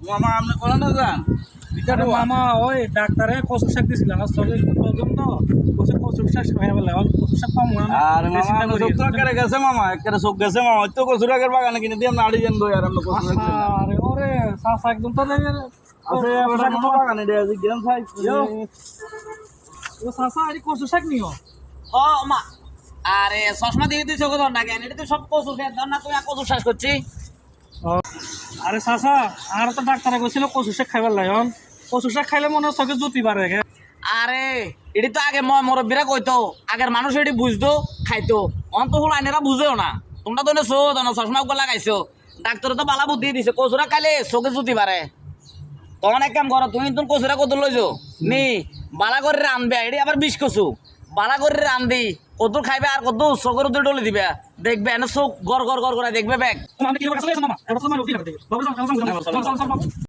মামা আপনি করেন না যান আরে মামা ওই ডাক্তারে কচু শাক কচু কচু শাক খাই বলে আমি কচু শাক পাবো না আর মামা আপনি তো কেটে গেছে মামা একেবারে চোখ গেছে মামা তো কচুর আগের বাগানে কিনে দিয়ে আপনি আড়ি যান দই আর ওরে সাসা একদম তো দেখে আছে এবার কোনো বাগানে দিয়ে আছে গেম খাই। ও সাসা আরে কচু শাক নিও। ও মা আরে চশমা দিয়ে দিছো কোথাও না কেন এটা তো সব কচু খেয়ে ধর না তুমি কচু শ্বাস করছি। আরে সাসা আর তো ডাক্তারে কইছিল কচু শাক খাইবার লাইন কচু শাক খাইলে মনে হয় জুতি গে। আরে, এটি তো আগে মুরব্বীরা কইতো, আগের মানুষ এটি বুঝতো, খাইতো। অন্ত হল আইনেরা বুঝেও না। তোমরা তো সো জানো, চশমা লাগাইছো। ডাক্তারে তো বালা বুদ্ধি দিছে, কচুরা খাইলে চোখে জুতি পারে তখন এক কাম করো, তুমি তুমি কচুরা কত লইছো? নি, বালা করে রানবে এটি আবার বিষ কচু। বালা করে রান্ধি। কত খাইবে আর কত চোখের উত্তর ডলে দিবে। দেখবে এনে চোখ গড় গড় গড় করে দেখবে ব্যাগ